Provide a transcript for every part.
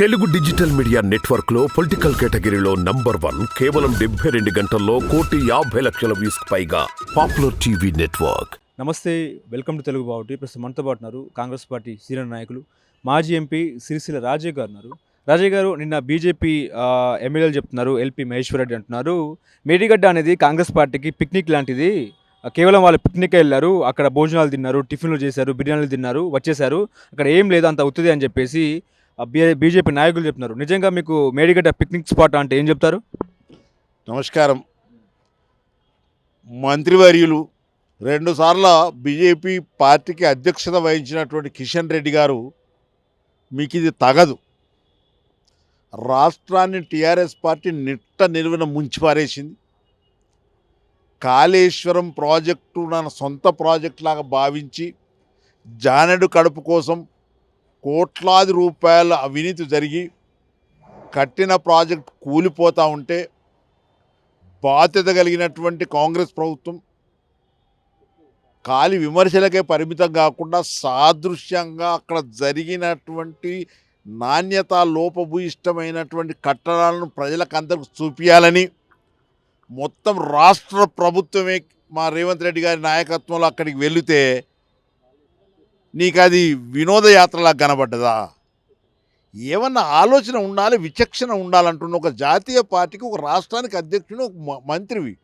Telugu digital media నెట్వర్క్లో political కేటగిరీలో number one కేవలం డెబ్బై రెండు గంటల్లో కోటి యాభై లక్షల వ్యూస్ పైగా పాపులర్ టీవీ నెట్వర్క్. నమస్తే వెల్కమ్ టు తెలుగు బావుటి. ప్రస్తుతం మనతో పాటు ఉన్నారు కాంగ్రెస్ పార్టీ సీనియర్ నాయకులు మాజీ ఎంపీ సిరిసిల్ల రాజయ్య గారు ఉన్నారు. రాజయ్య గారు నిన్న బీజేపీ ఎమ్మెల్యేలు చెప్తున్నారు ఎల్పీ మహేశ్వర్ రెడ్డి అంటున్నారు. మేడిగడ్డ అనేది కాంగ్రెస్ పార్టీకి పిక్నిక్ లాంటిది. కేవలం వాళ్ళు పిక్నిక్ వెళ్ళారు. అక్కడ భోజనాలు తిన్నారు టిఫిన్లు చేశారు బిర్యానీలు తిన్నారు వచ్చేసారు అక్కడ ఏం లేదు అంత అవుతుంది అని చెప్పేసి బీజేపీ నాయకులు చెప్తున్నారు. నిజంగా మీకు మేడిగడ్డ పిక్నిక్ స్పాట్ అంటే ఏం చెప్తారు? నమస్కారం. మంత్రివర్యులు రెండుసార్ల బీజేపీ పార్టీకి అధ్యక్షత వహించినటువంటి కిషన్ రెడ్డి గారు మీకు ఇది తగదు. రాష్ట్రాన్ని టీఆర్ఎస్ పార్టీ నిట్ట నిలువన ముంచిపారేసింది. కాళేశ్వరం ప్రాజెక్టు నా సొంత ప్రాజెక్ట్ లాగా భావించి జానెడు కడుపు కోసం కోట్లాది రూపాయల అవినీతి జరిగి కట్టిన ప్రాజెక్ట్ కూలిపోతూ ఉంటే బాధ్యత కలిగినటువంటి కాంగ్రెస్ ప్రభుత్వం ఖాళీ విమర్శలకే పరిమితం కాకుండా సాదృశ్యంగా అక్కడ జరిగినటువంటి నాణ్యత లోపభూయిష్టమైనటువంటి కట్టడాలను ప్రజలకు అందరికి చూపించాలని మొత్తం రాష్ట్ర ప్రభుత్వమే మా రేవంత్ రెడ్డి గారి నాయకత్వంలో అక్కడికి వెళితే నీకు అది వినోదయాత్రలా కనబడ్డదా? ఏమన్నా ఆలోచన ఉండాలి విచక్షణ ఉండాలంటున్న ఒక జాతీయ పార్టీకి ఒక రాష్ట్రానికి అధ్యక్షుడు ఒక మంత్రివి.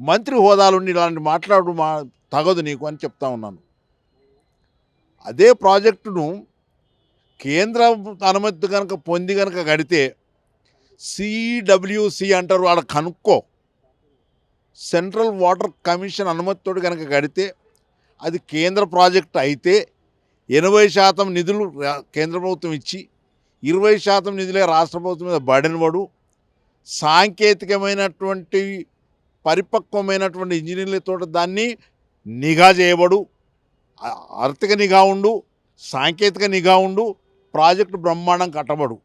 మంత్రి హోదాలుండి ఇలాంటి మాట్లాడు మా తగదు నీకు అని చెప్తా ఉన్నాను. అదే ప్రాజెక్టును కేంద్ర అనుమతి కనుక పొంది కనుక కడితే సిడబ్ల్యూసి అంటారు వాళ్ళ కనుక్కో. సెంట్రల్ వాటర్ కమిషన్ అనుమతితోటి కనుక కడితే అది కేంద్ర ప్రాజెక్ట్ అయితే ఎనభై శాతం నిధులు కేంద్ర ప్రభుత్వం ఇచ్చి ఇరవై శాతం నిధులే రాష్ట్ర ప్రభుత్వం మీద బడెన్ సాంకేతికమైనటువంటి పరిపక్వమైనటువంటి ఇంజనీర్లతో దాన్ని నిఘా చేయబడు ఆర్థిక నిఘా ఉండు సాంకేతిక నిఘా ఉండు ప్రాజెక్టు బ్రహ్మాండం కట్టబడు.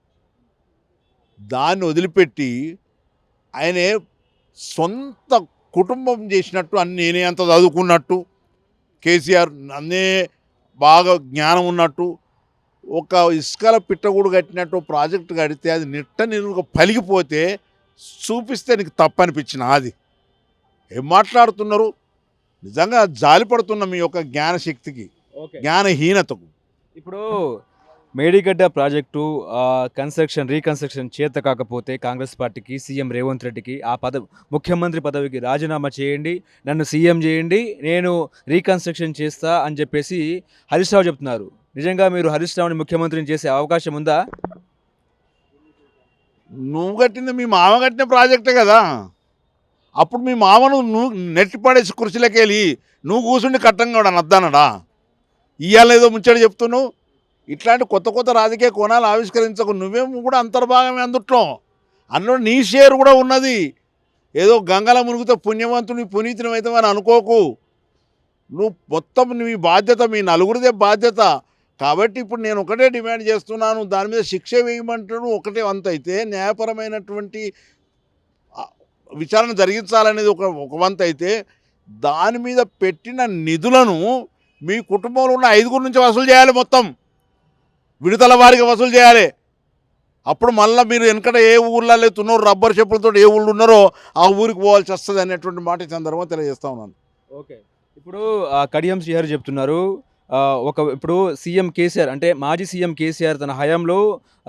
దాన్ని వదిలిపెట్టి ఆయనే సొంత కుటుంబం చేసినట్టు అన్ని నేనే అంత చదువుకున్నట్టు కేసీఆర్ అన్నే బాగా జ్ఞానం ఉన్నట్టు ఒక ఇసుకల పిట్టగూడు కట్టినట్టు ప్రాజెక్టు కడితే అది నిట్ట నిలువుగా పలిగిపోతే చూపిస్తే నీకు తప్పనిపించిన అది. ఏం మాట్లాడుతున్నారు? నిజంగా జాలిపడుతున్న మీ యొక్క జ్ఞానశక్తికి జ్ఞానహీనతకు. ఇప్పుడు మేడిగడ్డ ప్రాజెక్టు కన్స్ట్రక్షన్ రీకన్స్ట్రక్షన్ చేత కాకపోతే కాంగ్రెస్ పార్టీకి సీఎం రేవంత్ రెడ్డికి ఆ పదవి ముఖ్యమంత్రి పదవికి రాజీనామా చేయండి నన్ను సీఎం చేయండి నేను రీకన్స్ట్రక్షన్ చేస్తా అని చెప్పేసి హరీష్ రావు చెప్తున్నారు. నిజంగా మీరు హరీష్ రావుని ముఖ్యమంత్రిని చేసే అవకాశం ఉందా? నువ్వు కట్టింది మీ మామ కట్టిన ప్రాజెక్టే కదా. అప్పుడు మీ మామను నువ్వు నెట్టి పడేసి కుర్చీలోకి వెళ్ళి నువ్వు కూర్చుండి కట్టంగా కూడా నద్దానడా ఇవాళ ఏదో ముచ్చట చెప్తున్నావు. ఇట్లాంటి కొత్త కొత్త రాజకీయ కోణాలు ఆవిష్కరించకు. నువ్వేమో కూడా అంతర్భాగమే అందుట్లో. అందులో నీ షేర్ కూడా ఉన్నది. ఏదో గంగల మునిగితే పుణ్యవంతుని పునీతుని అయితే అని అనుకోకు. నువ్వు మొత్తం నీ బాధ్యత మీ నలుగురిదే బాధ్యత. కాబట్టి ఇప్పుడు నేను ఒకటే డిమాండ్ చేస్తున్నాను. దాని మీద శిక్ష వేయమంటాడు ఒకటే వంత అయితే న్యాయపరమైనటువంటి విచారణ జరిగించాలనేది ఒక ఒక వంత అయితే దాని మీద పెట్టిన నిధులను మీ కుటుంబంలో ఉన్న ఐదుగురు నుంచి వసూలు చేయాలి మొత్తం. విడుదల వారికి వసూలు చేయాలి. అప్పుడు మళ్ళీ మీరు వెనకట ఏ ఊళ్ళో లేతున్నారో రబ్బర్ చెప్పులతో ఏ ఊళ్ళు ఉన్నారో ఆ ఊరికి పోవాల్సి వస్తుంది అనేటువంటి మాట ఈ సందర్భంగా తెలియజేస్తా ఉన్నాను. ఓకే. ఇప్పుడు కడియం శ్రీహరి చెప్తున్నారు. ఒక ఇప్పుడు సీఎం కేసీఆర్ అంటే మాజీ సీఎం కేసీఆర్ తన హయాంలో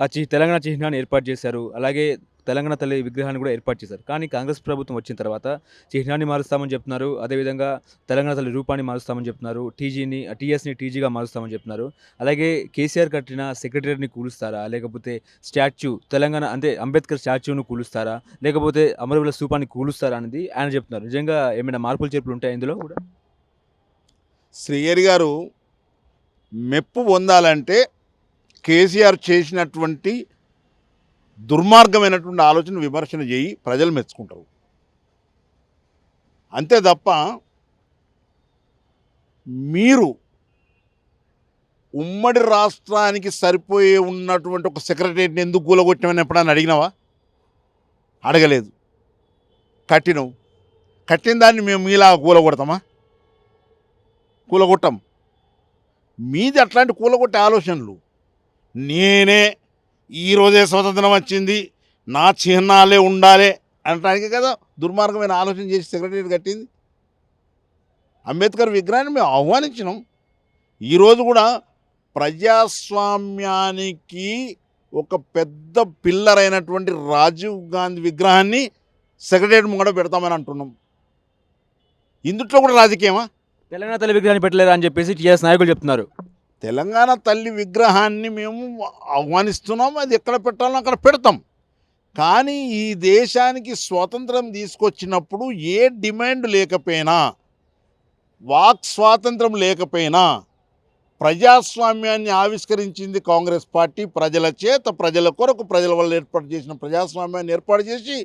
ఆ తెలంగాణ చిహ్నాన్ని ఏర్పాటు చేశారు. అలాగే తెలంగాణ తల్లి విగ్రహాన్ని కూడా ఏర్పాటు చేశారు. కానీ కాంగ్రెస్ ప్రభుత్వం వచ్చిన తర్వాత చిహ్నాన్ని మారుస్తామని చెప్తున్నారు. అదేవిధంగా తెలంగాణ తల్లి రూపాన్ని మారుస్తామని చెప్తున్నారు. టీజీని టీఎస్ని టీజీగా మారుస్తామని చెప్తున్నారు. అలాగే కేసీఆర్ కట్టిన సెక్రటరీని కూలుస్తారా? లేకపోతే స్టాచ్యూ తెలంగాణ అంటే అంబేద్కర్ స్టాచ్యూను కూలుస్తారా? లేకపోతే అమరవీల స్థూపాన్ని కూలుస్తారా అనేది ఆయన చెప్తున్నారు. నిజంగా ఏమైనా మార్పులు చేర్పులు ఉంటాయి ఇందులో కూడా? శ్రీయర్ గారు మెప్పు పొందాలంటే కేసీఆర్ చేసినటువంటి దుర్మార్గమైనటువంటి ఆలోచన విమర్శన చేయి ప్రజలు మెచ్చుకుంటారు. అంతే తప్ప మీరు ఉమ్మడి రాష్ట్రానికి సరిపోయే ఉన్నటువంటి ఒక సెక్రటరీని ఎందుకు కూలగొట్టినామని ఎప్పుడైనా అడిగినావా? అడగలేదు. కట్టినవు. కట్టిన దాన్ని మేము మీలా కూలగొడతామా? కూలగొట్టం. మీది అట్లాంటి కూలగొట్టే ఆలోచనలు. నేనే ఈరోజే స్వతంత్రం వచ్చింది నా చిహ్నాలే ఉండాలి అనటానికి కదా దుర్మార్గమైన ఆలోచన చేసి సెక్రటరీ కట్టింది. అంబేద్కర్ విగ్రహాన్ని మేము ఆహ్వానించినాం. ఈరోజు కూడా ప్రజాస్వామ్యానికి ఒక పెద్ద పిల్లర్ అయినటువంటి రాజీవ్ గాంధీ విగ్రహాన్ని సెక్రటరీ ముంగడ పెడతామని అంటున్నాం. ఇందుట్లో కూడా రాజకీయమా? తెలంగాణ తల్లి విగ్రహాన్ని పెట్టలేరా అని చెప్పేసి టీఆర్ఎస్ నాయకులు చెప్తున్నారు. తెలంగాణ తల్లి విగ్రహాన్ని మేము ఆహ్వానిస్తున్నాం అది ఎక్కడ పెట్టాలో అక్కడ పెడతాం. కానీ ఈ దేశానికి స్వాతంత్రం తీసుకొచ్చినప్పుడు ఏ డిమాండ్ లేకపోయినా వాక్ స్వాతంత్రం లేకపోయినా ప్రజాస్వామ్యాన్ని ఆవిష్కరించింది కాంగ్రెస్ పార్టీ ప్రజల చేత ప్రజల కొరకు ప్రజల వల్ల ఏర్పాటు చేసిన ప్రజాస్వామ్యాన్ని ఏర్పాటు చేసి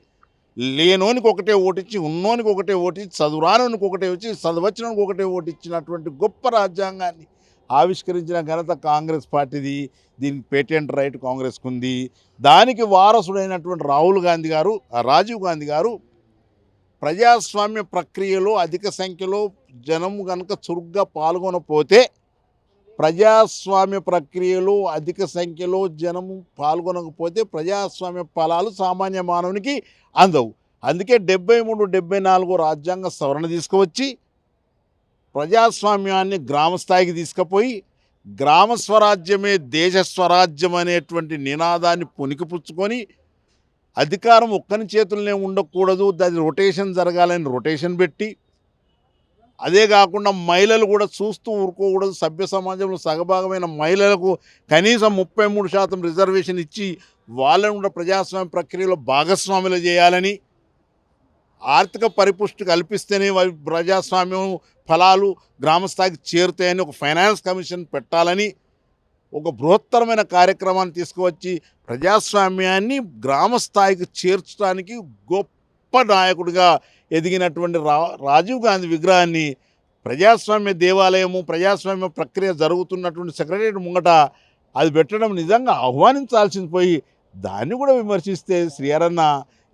లేనోనికి ఒకటే ఓటిచ్చి ఉన్నోనికి ఒకటే ఓటిచ్చి చదువురానోనికి ఒకటే వచ్చి చదవచ్చినోనికి ఒకటే ఓటిచ్చినటువంటి గొప్ప రాజ్యాంగాన్ని ఆవిష్కరించిన ఘనత కాంగ్రెస్ పార్టీది దీనికి పేటెంట్ రైట్ కాంగ్రెస్కు ఉంది దానికి వారసుడైనటువంటి రాహుల్ గాంధీ గారు రాజీవ్ గాంధీ గారు ప్రజాస్వామ్య ప్రక్రియలో అధిక సంఖ్యలో జనం కనుక చురుగ్గా పాల్గొనపోతే ప్రజాస్వామ్య ప్రక్రియలో అధిక సంఖ్యలో జనము పాల్గొనకపోతే ప్రజాస్వామ్య ఫలాలు సామాన్య మానవునికి అందవు. అందుకే డెబ్బై మూడు డెబ్బై నాలుగు రాజ్యాంగ సవరణ తీసుకువచ్చి ప్రజాస్వామ్యాన్ని గ్రామ స్థాయికి తీసుకుపోయి గ్రామ స్వరాజ్యమే దేశ స్వరాజ్యం అనేటువంటి నినాదాన్ని పునికిపుచ్చుకొని అధికారం ఒక్కని చేతుల్లోనే ఉండకూడదు దాని రొటేషన్ జరగాలని రొటేషన్ పెట్టి అదే కాకుండా మహిళలు కూడా చూస్తూ ఊరుకోకూడదు. సభ్య సమాజంలో సగభాగమైన మహిళలకు కనీసం ముప్పై మూడు శాతం రిజర్వేషన్ ఇచ్చి వాళ్ళను కూడా ప్రజాస్వామ్య ప్రక్రియలో భాగస్వాములు చేయాలని ఆర్థిక పరిపుష్టి కల్పిస్తేనే వారి ప్రజాస్వామ్యం ఫలాలు గ్రామస్థాయికి చేరుతాయని ఒక ఫైనాన్స్ కమిషన్ పెట్టాలని ఒక బృహత్తరమైన కార్యక్రమాన్ని తీసుకువచ్చి ప్రజాస్వామ్యాన్ని గ్రామ స్థాయికి చేర్చడానికి గొప్ప నాయకుడిగా ఎదిగినటువంటి రా రాజీవ్ గాంధీ విగ్రహాన్ని ప్రజాస్వామ్య దేవాలయము ప్రజాస్వామ్య ప్రక్రియ జరుగుతున్నటువంటి సెక్రటరీ ముంగట అది పెట్టడం నిజంగా ఆహ్వానించాల్సింది పోయి దాన్ని కూడా విమర్శిస్తే శ్రీయరన్న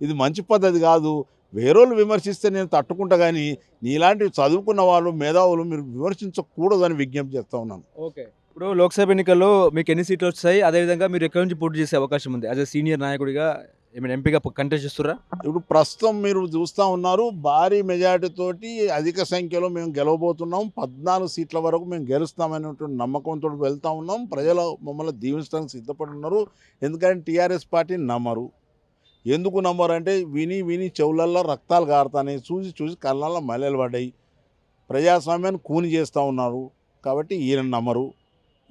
ఇది మంచి పద్ధతి కాదు వేరేళ్ళు విమర్శిస్తే నేను తట్టుకుంటా కానీ నీలాంటి చదువుకున్న వాళ్ళు మేధావులు మీరు విమర్శించకూడదు అని విజ్ఞప్తి చేస్తూ ఉన్నాను. ఓకే. ఇప్పుడు లోక్సభ ఎన్నికల్లో మీకు ఎన్ని సీట్లు వచ్చాయి? అదేవిధంగా మీరు ఎక్కడి నుంచి పోటీ చేసే అవకాశం ఉంది? యాజ్ ఎ సీనియర్ నాయకుడిగా ఏమైనా ఎంపీగా కంటెస్ట్ చేస్తురా ఇప్పుడు ప్రస్తుతం మీరు చూస్తూ ఉన్నారు భారీ మెజారిటీ తోటి అధిక సంఖ్యలో మేము గెలవబోతున్నాం. పద్నాలుగు సీట్ల వరకు మేము గెలుస్తామనేటువంటి నమ్మకంతో వెళ్తా ఉన్నాం. ప్రజలు మమ్మల్ని దీవించడానికి సిద్ధపడి ఉన్నారు. ఎందుకంటే టీఆర్ఎస్ పార్టీ నమ్మరు ఎందుకు నమ్మరు అంటే విని విని చెవులల్లో రక్తాలు కారుతాయి చూసి చూసి కళ్ళల్లో మల్లెలు పడ్డాయి. ప్రజాస్వామ్యాన్ని కూని చేస్తూ ఉన్నారు. కాబట్టి ఈయన నమ్మరు.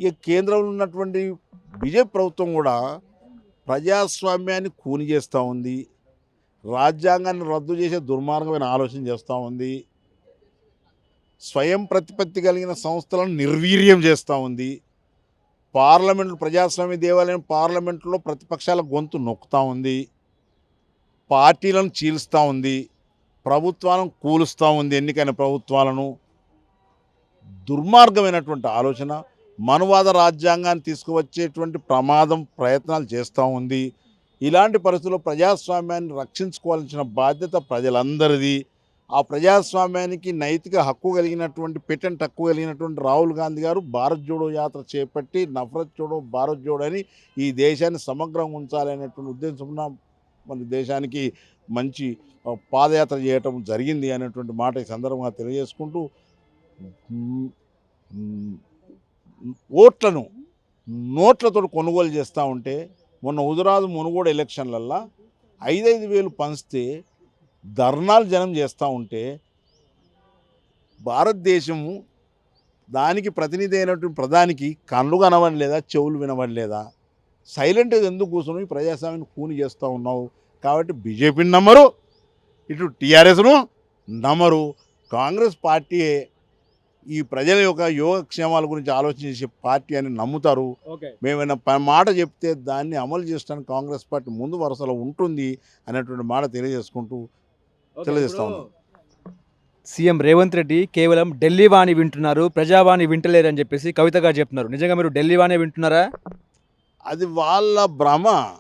ఇక కేంద్రంలో ఉన్నటువంటి బీజేపీ ప్రభుత్వం కూడా ప్రజాస్వామ్యాన్ని కూని చేస్తూ ఉంది. రాజ్యాంగాన్ని రద్దు చేసే దుర్మార్గమైన ఆలోచన చేస్తూ ఉంది. స్వయం ప్రతిపత్తి కలిగిన సంస్థలను నిర్వీర్యం చేస్తూ ఉంది. పార్లమెంట్ ప్రజాస్వామ్య దేవాలయం పార్లమెంట్లో ప్రతిపక్షాల గొంతు నొక్కుతూ ఉంది. పార్టీలను చీలుస్తూ ఉంది ప్రభుత్వాలను కూలుస్తూ ఉంది ఎన్నికైన ప్రభుత్వాలను. దుర్మార్గమైనటువంటి ఆలోచన మనువాద రాజ్యాంగాన్ని తీసుకువచ్చేటువంటి ప్రమాదం ప్రయత్నాలు చేస్తూ ఉంది. ఇలాంటి పరిస్థితుల్లో ప్రజాస్వామ్యాన్ని రక్షించుకోవాల్సిన బాధ్యత ప్రజలందరిది. ఆ ప్రజాస్వామ్యానికి నైతిక హక్కు కలిగినటువంటి పెటెంట్ హక్కు కలిగినటువంటి రాహుల్ గాంధీ గారు భారత్ జోడో యాత్ర చేపట్టి నఫరత్ జోడో భారత్ జోడో అని ఈ దేశాన్ని సమగ్రంగా ఉంచాలనేటువంటి ఉద్దేశం మన దేశానికి మంచి పాదయాత్ర చేయటం జరిగింది అనేటువంటి మాట ఈ సందర్భంగా తెలియజేసుకుంటూ ఓట్లను నోట్లతో కొనుగోలు చేస్తూ ఉంటే మొన్న హుజరాదు మునుగోడు ఎలక్షన్లల్లో ఐదైదు వేలు పంచితే ధర్నాలు జనం చేస్తూ ఉంటే భారతదేశము దానికి ప్రతినిధి అయినటువంటి ప్రధానికి కళ్ళు కనబడలేదా చెవులు వినబడలేదా? సైలెంట్గా ఎందుకు కూర్చొని ప్రజాస్వామ్యాన్ని కూని చేస్తూ ఉన్నావు. కాబట్టి బీజేపీని నమ్మరు ఇటు టీఆర్ఎస్ను నమ్మరు. కాంగ్రెస్ పార్టీయే ఈ ప్రజల యొక్క యోగక్షేమాల గురించి ఆలోచన చేసే పార్టీ అని నమ్ముతారు. మేమైనా మాట చెప్తే దాన్ని అమలు చేయడానికి కాంగ్రెస్ పార్టీ ముందు వరుసలో ఉంటుంది అనేటువంటి మాట తెలియజేసుకుంటూ తెలియజేస్తా ఉన్నాం. సీఎం రేవంత్ రెడ్డి కేవలం ఢిల్లీ వాణి వింటున్నారు ప్రజావాణి వింటలేరు అని చెప్పేసి కవిత గారు చెప్తున్నారు. నిజంగా మీరు ఢిల్లీ వాణి వింటున్నారా? అది వాళ్ళ భ్రమ.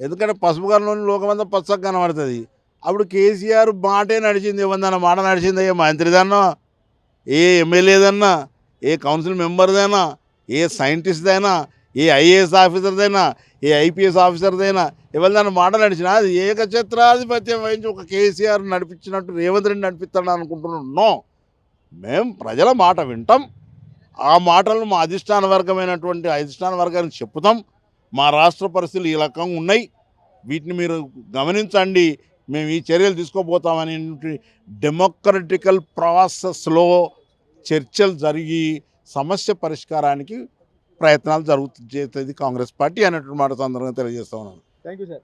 ఎందుకంటే పసుపు కనులోని లోకమంతా పచ్చగా కనబడుతుంది. అప్పుడు కేసీఆర్ మాటే నడిచింది. ఏమన్నా మాట నడిచింది? ఏ మంత్రిదన్నా? ఏ ఎమ్మెల్యేదన్నా? ఏ కౌన్సిల్ మెంబర్దైనా? ఏ సైంటిస్ట్దైనా? ఏ ఐఏఎస్ ఆఫీసర్దైనా? ఏ ఐపీఎస్ ఆఫీసర్దైనా? ఎవరిదైనా మాట నడిచినా? అది ఏకఛత్రాధిపత్యం వహించి ఒక కేసీఆర్ నడిపించినట్టు రేవంత్ రెడ్డి నడిపిస్తాడు అనుకుంటున్నాం. మేము ప్రజల మాట వింటాం. ఆ మాటలను మా అధిష్టాన వర్గమైనటువంటి అధిష్టాన వర్గానికి చెప్తాం మా రాష్ట్ర పరిస్థితులు ఈ రకంగా ఉన్నాయి. వీటిని మీరు గమనించండి. మేము ఈ చర్యలు తీసుకోబోతామని డెమోక్రటికల్ ప్రాసెస్లో చర్చలు జరిగి సమస్య పరిష్కారానికి ప్రయత్నాలు జరుగుతుంది కాంగ్రెస్ పార్టీ అనేటువంటి మాట సందర్భంగా తెలియజేస్తా ఉన్నాను. Thank you sir.